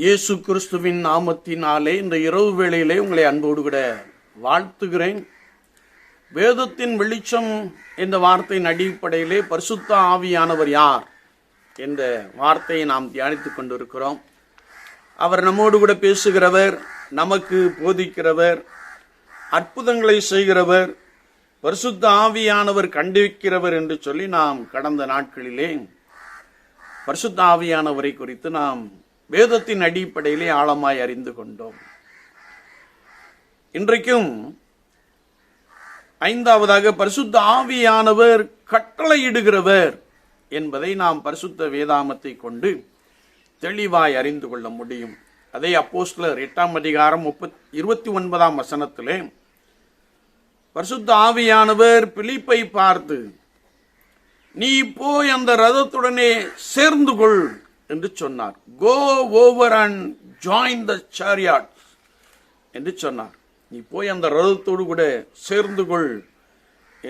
இயேசு கிறிஸ்துவின் நாமத்தினாலே இந்த இரவு வேளையிலே உங்களை அன்போடு கூட வாழ்த்துகிறேன். வேதத்தின் வெளிச்சம் என்ற வார்த்தையின் அடிப்படையிலே பரிசுத்த ஆவியானவர் யார் என்ற வார்த்தையை நாம் தியானித்து கொண்டிருக்கிறோம். அவர் நம்மோடு கூட பேசுகிறவர் நமக்கு போதிக்கிறவர் அற்புதங்களை செய்கிறவர் பரிசுத்த ஆவியானவர் கண்டிக்கிறவர் என்று சொல்லி நாம் கடந்த நாட்களிலே பரிசுத்த ஆவியானவரை குறித்து நாம் வேதத்தின் அடிப்படையிலே ஆழமாய் அறிந்து கொண்டோம். இன்றைக்கும் ஐந்தாவதாக பரிசுத்த ஆவியானவர் கட்டளையிடுகிறவர் என்பதை நாம் பரிசுத்த வேதாமத்தை கொண்டு தெளிவாய் அறிந்து கொள்ள முடியும். அதை அப்போஸ்லர் எட்டாம் அதிகாரம் முப்பத் இருபத்தி ஒன்பதாம் வசனத்திலே பரிசுத்த ஆவியானவர் பிலிப்பை பார்த்து நீ போய் அந்த ரதத்துடனே சேர்ந்து கொள். என்று சொன்னார். Go over and join the chariot என்று சொன்னார். நீ போய் அந்த ரதத்தோடு கூட சேர்ந்து கொள்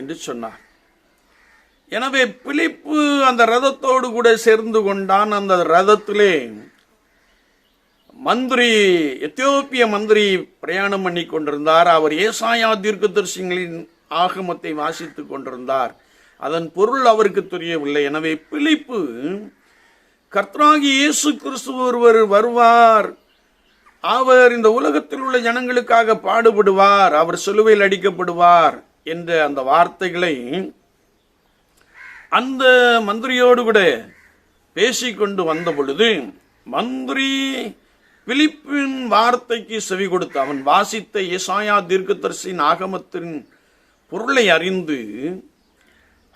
என்று சொன்னார். எனவே பிலிப்பு அந்த ரதத்தோடு கூட சேர்ந்து கொண்டான். அந்த ரதத்திலே மந்திரி எத்தியோப்பிய மந்திரி பிரயாணம் பண்ணி கொண்டிருந்தார். அவர் ஏசாயா தீர்க்கதரிசிகளின் ஆகமத்தை வாசித்துக் கொண்டிருந்தார். அதன் பொருள் அவருக்கு தெரியவில்லை. எனவே பிலிப்பு கர்த்தராகி இயேசு கிறிஸ்து ஒருவர் வருவார். அவர் இந்த உலகத்தில் உள்ள ஜனங்களுக்காக பாடுபடுவார். அவர் சிலுவையில் அடிக்கப்படுவார் என்ற அந்த வார்த்தைகளை அந்த மந்திரியோடு கூட பேசிக்கொண்டு வந்த பொழுது மந்திரி பிலிப்பின் வார்த்தைக்கு செவி கொடுத்து அவன் வாசித்த ஏசாயா தீர்க்கதரிசின் ஆகமத்தின் பொருளை அறிந்து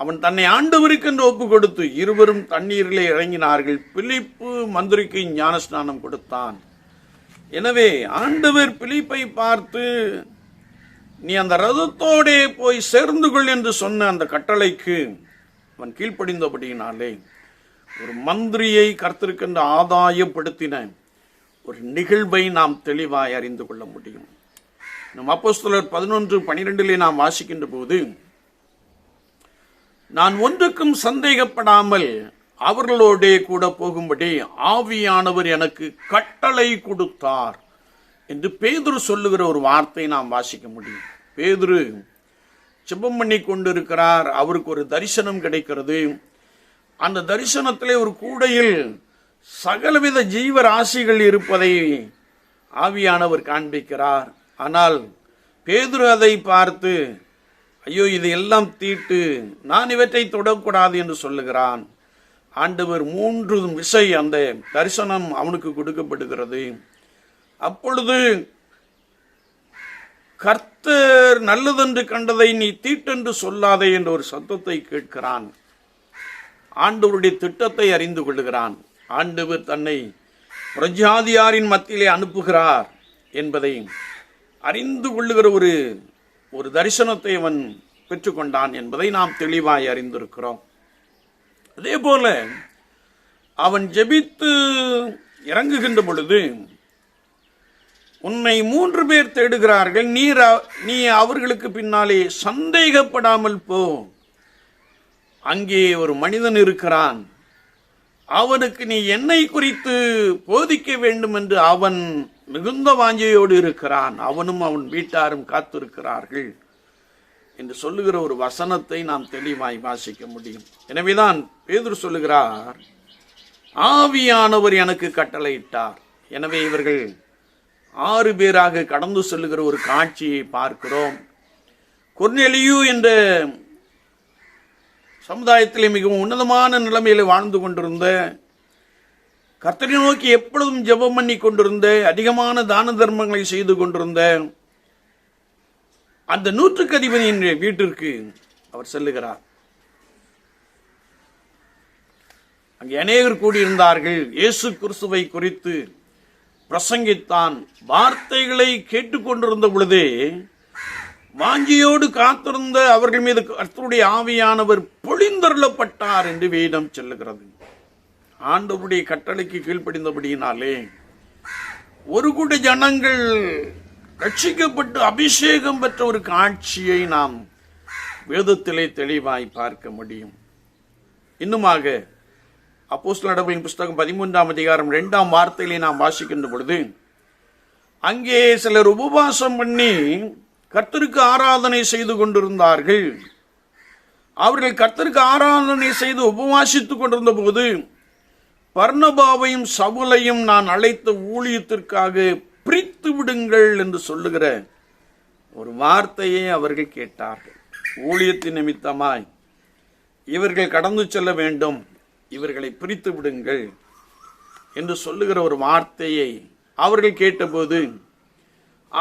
அவன் தன்னை ஆண்டவருக்கு என்று ஒப்பு கொடுத்து இருவரும் தண்ணீரிலே இறங்கினார்கள். பிலிப்பு மந்திரிக்கு ஞானஸ்நானம் கொடுத்தான். எனவே ஆண்டவர் பிலிப்பை பார்த்து நீ அந்த ரதத்தோடே போய் சேர்ந்து கொள் என்று சொன்ன அந்த கட்டளைக்கு அவன் கீழ்ப்படிந்தபடியினாலே ஒரு மந்திரியை கர்த்திருக்கின்ற ஆதாயப்படுத்தின ஒரு நிகழ்வை நாம் தெளிவாய் அறிந்து கொள்ள முடியும். நம் அப்போஸ்தலர் பதினொன்று பனிரெண்டிலே நாம் வாசிக்கின்ற போது நான் ஒன்றுக்கும் சந்தேகப்படாமல் அவர்களோடே கூட போகும்படி ஆவியானவர் எனக்கு கட்டளை கொடுத்தார் என்று பேதுரு சொல்லுகிற ஒரு வார்த்தை நாம் வாசிக்க முடியும். பேதுரு ஜெபம் பண்ணி கொண்டிருக்கிறார். அவருக்கு ஒரு தரிசனம் கிடைக்கிறது. அந்த தரிசனத்திலே ஒரு கூடையில் சகலவித ஜீவராசிகள் இருப்பதை ஆவியானவர் காண்பிக்கிறார். ஆனால் பேதுரு அதை பார்த்து ஐயோ இது எல்லாம் தீட்டு நான் இவற்றை தொடக்கூடாது என்று சொல்லுகிறான். ஆண்டவர் மூன்று விசை அந்த தரிசனம் அவனுக்கு கொடுக்கப்படுகிறது. அப்பொழுது கர்த்தர் நல்லதென்று கண்டதை நீ தீட்டென்று சொல்லாதே என்ற ஒரு சத்தத்தை கேட்கிறான். ஆண்டவருடைய திட்டத்தை அறிந்து கொள்கிறான் ஆண்டவர் தன்னை பிரஜாதியாரின் மத்தியிலே அனுப்புகிறார் என்பதை அறிந்து கொள்ளுகிற ஒரு ஒரு தரிசனத்தை அவன் பெற்றுக்கொண்டான் என்பதை நாம் தெளிவாய் அறிந்திருக்கிறோம். அதே போல அவன் ஜெபித்து இறங்குகின்ற பொழுது உன்னை மூன்று பேர் தேடுகிறார்கள். நீர் நீ அவர்களுக்கு பின்னாலே சந்தேகப்படாமல் போ. அங்கே ஒரு மனிதன் இருக்கிறான். அவனுக்கு நீ என்னை குறித்து போதிக்க வேண்டும் என்று அவன் மிகுந்த வாஞ்சையோடு இருக்கிறான். அவனும் அவன் வீட்டாரும் காத்திருக்கிறார்கள் என்று சொல்லுகிற ஒரு வசனத்தை நாம் தெளிவாய் வாசிக்க முடியும். எனவேதான் பேதுரு சொல்லுகிறார் ஆவியானவர் எனக்கு கட்டளையிட்டார். எனவே இவர்கள் ஆறு பேராக கடந்து செல்லுகிற ஒரு காட்சியை பார்க்கிறோம். கொர்நெலியு என்ற சமுதாயத்திலே மிகவும் உன்னதமான நிலைமையில் வாழ்ந்து கொண்டிருந்த கர்த்தரை நோக்கி எப்பொழுதும் ஜெபம் பண்ணி கொண்டிருந்த அதிகமான தான தர்மங்களை செய்து கொண்டிருந்த அந்த நூற்றுக்கு அதிபதியின் வீட்டிற்கு அவர் செல்லுகிறார். அங்கே அநேகர் கூடியிருந்தார்கள். இயேசு கிறிஸ்துவை குறித்து பிரசங்கித்தான். வார்த்தைகளை கேட்டுக்கொண்டிருந்த பொழுதே வாஞ்சியோடு காத்திருந்த அவர்கள் மீது கர்த்தருடைய ஆவியானவர் பொழிந்தருளப்பட்டார் என்று வேதம் சொல்லுகிறது. ஆண்டவருடைய கட்டளைக்கு கீழ்ப்படிந்தபடியினாலே ஒரு கூட ஜனங்கள் ரட்சிக்கப்பட்டு அபிஷேகம் பெற்ற ஒரு காட்சியை நாம் வேதத்திலே தெளிவாய் பார்க்க முடியும். இன்னுமாக அப்போஸ்தலர் நடவின் புஸ்தகம் பதிமூன்றாம் அதிகாரம் இரண்டாம் வார்த்தையிலே நாம் வாசிக்கின்ற பொழுது அங்கே சிலர் உபவாசம் பண்ணி கர்த்தருக்கு ஆராதனை செய்து கொண்டிருந்தார்கள். அவர்கள் கர்த்தருக்கு ஆராதனை செய்து உபவாசித்துக் கொண்டிருந்த போது பர்ணபாவையும் சவுலையும் நான் அழைத்த ஊழியத்திற்காக பிரித்து விடுங்கள் என்று சொல்லுகிற ஒரு வார்த்தையை அவர்கள் கேட்டார்கள். ஊழியத்தின் நிமித்தமாய் இவர்கள் கடந்து செல்ல வேண்டும் இவர்களை பிரித்து விடுங்கள் என்று சொல்லுகிற ஒரு வார்த்தையை அவர்கள் கேட்டபோது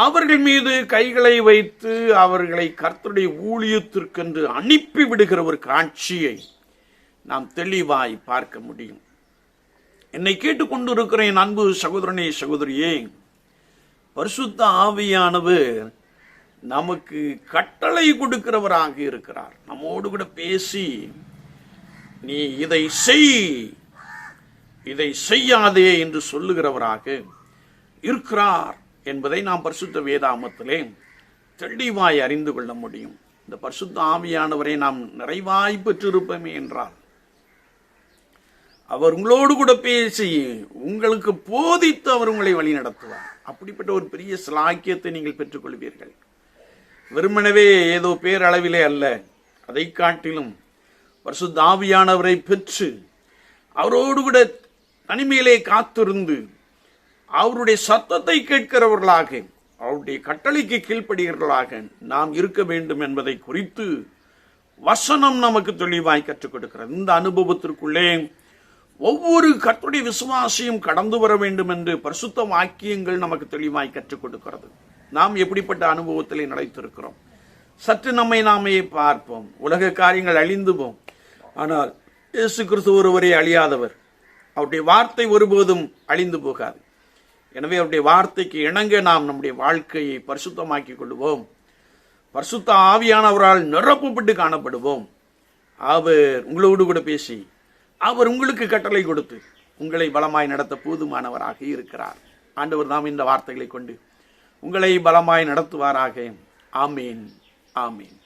அவர்கள் மீது கைகளை வைத்து அவர்களை கர்த்தருடைய ஊழியத்திற்கென்று அனுப்பி விடுகிற ஒரு காட்சியை நாம் தெளிவாய் பார்க்க முடியும். என்னை கேட்டுக்கொண்டிருக்கிற என் அன்பு சகோதரனே சகோதரியே பரிசுத்த ஆவியானவர் நமக்கு கட்டளை கொடுக்கிறவராக இருக்கிறார். நம்மோடு கூட பேசி நீ இதை செய் இதை செய்யாதே என்று சொல்லுகிறவராக இருக்கிறார். என்பதை நாம் பரிசுத்த வேதாமத்திலே தெளிவாய் அறிந்து கொள்ள முடியும். இந்த பரிசுத்த ஆவியானவரை நாம் நிறைவாய் பெற்றிருப்போமே என்றால் அவர் உங்களோடு கூட பேசி உங்களுக்கு போதித்து அவர் உங்களை வழி நடத்துவார் அப்படிப்பட்ட ஒரு பெரிய சிலாக்கியத்தை நீங்கள் பெற்றுக்கொள்வீர்கள். வெறுமனவே ஏதோ பேரளவிலே அல்ல அதை காட்டிலும் பரிசுத்த ஆவியானவரை பெற்று அவரோடு கூட தனிமையிலே காத்திருந்து அவருடைய சத்தத்தை கேட்கிறவர்களாக அவருடைய கட்டளைக்கு கீழ்ப்படுகிறவர்களாக நாம் இருக்க வேண்டும் என்பதை குறித்து வசனம் நமக்கு தெளிவாய் கற்றுக் கொடுக்கிறது. இந்த அனுபவத்திற்குள்ளே ஒவ்வொரு கத்துடைய விசுவாசியும் கடந்து வர வேண்டும் என்று பரிசுத்த வாக்கியங்கள் நமக்கு தெளிவாய் கற்றுக் கொடுக்கிறது. நாம் எப்படிப்பட்ட அனுபவத்திலே நிலைத்திருக்கிறோம்? சற்று நம்மை நாமே பார்ப்போம். உலக காரியங்கள் அழிந்து போம். ஆனால் இயேசு கிறிஸ்து ஒருவரே அழியாதவர். அவருடைய வார்த்தை ஒருபோதும் அழிந்து போகாது. எனவே அவருடைய வார்த்தைக்கு இணங்க நாம் நம்முடைய வாழ்க்கையை பரிசுத்தமாக்கிக் கொள்வோம் பரிசுத்த ஆவியானவரால் நிரப்பப்பட்டு காணப்படுவோம். அவர் உங்களோடு கூட பேசி அவர் உங்களுக்கு கட்டளை கொடுத்து உங்களை பலமாய் நடத்த போதுமானவராக இருக்கிறார். ஆண்டவர் தாம் இந்த வார்த்தைகளை கொண்டு உங்களை பலமாய் நடத்துவாராக. ஆமீன். ஆமீன்.